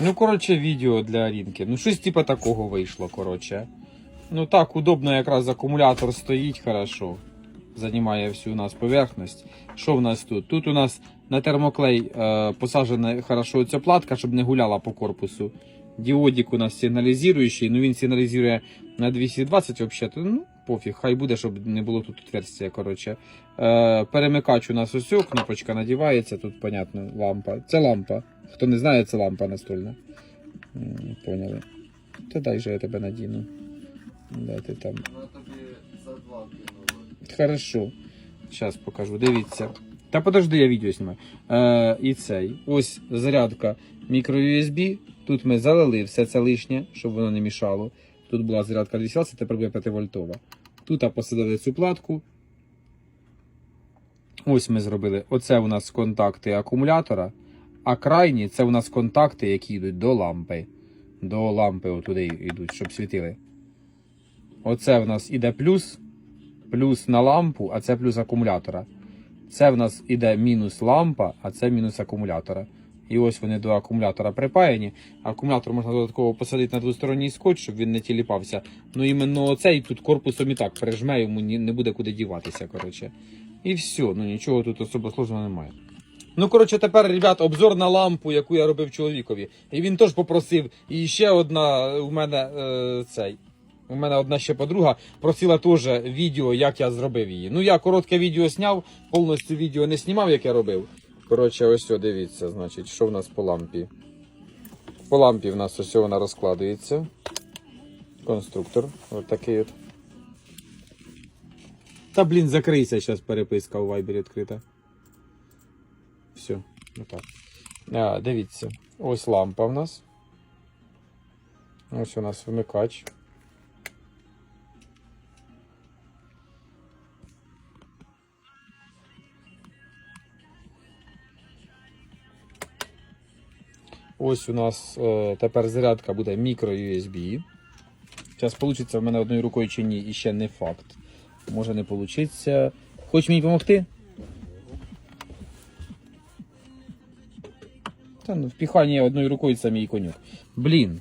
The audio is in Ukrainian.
Ну, коротше, відео для Арінки. Ну, щось типа такого вийшло, коротше. Ну так, удобно, якраз акумулятор стоїть хорошо. Займає всю у нас поверхність. Що в нас тут? Тут у нас на термоклей е, посаджена хорошо ця платка, щоб не гуляла по корпусу. Діодик у нас сигналізуючий, ну він сигналізує на 220 взагалі. Ну, пофіг, хай буде, щоб не було тут отверстия, коротше. Е, перемикач у нас ось, кнопочка надівається, тут, понятно, лампа. Це лампа. Хто не знає, це лампа настольна. Поняли. Та дай же я тебе надіну. Де ти там? Вона тобі за два кинула. Хорошо. Зараз покажу. Дивіться. Та подожди, я відео знімаю. Е, і цей. Ось зарядка мікро-USB. Тут ми залили все це лишнє, щоб воно не мішало. Тут була зарядка 220, тепер буде 5 вольтова. Тут посадили цю платку. Ось ми зробили. Оце у нас контакти акумулятора. А крайні це у нас контакти, які йдуть до лампи. До лампи отуди йдуть, щоб світили. Оце в нас іде плюс плюс на лампу, а це плюс акумулятора. Це в нас іде мінус лампа, а це мінус акумулятора. І ось вони до акумулятора припаяні. Акумулятор можна додатково посадити на двосторонній скотч, щоб він не тіліпався. Ну іменно оцей тут корпусом і так прижме, йому не буде куди діватися. коротше. І все, ну нічого тут особо сложного немає. Ну, коротше, тепер, ребят, обзор на лампу, яку я робив чоловікові. І він теж попросив. І ще одна у мене е, цей. У мене одна ще подруга просила теж відео, як я зробив її. Ну, я коротке відео зняв, повністю відео не знімав, як я робив. Коротше, ось о, дивіться, значить, що в нас по лампі. По лампі в нас ось вона розкладується. Конструктор. Ось такий от. Та блін, закрийся, зараз переписка у Viber відкрита. Все, отак. А, дивіться, ось лампа в нас. Ось у нас вмикач. Ось у нас е, тепер зарядка буде мікро USB. Зараз вийде в мене одною рукою чи ні, і ще не факт. Може не вийде. Хочеш мені допомогти? Та ну, впіхання одною рукою це мій конюк. Блін.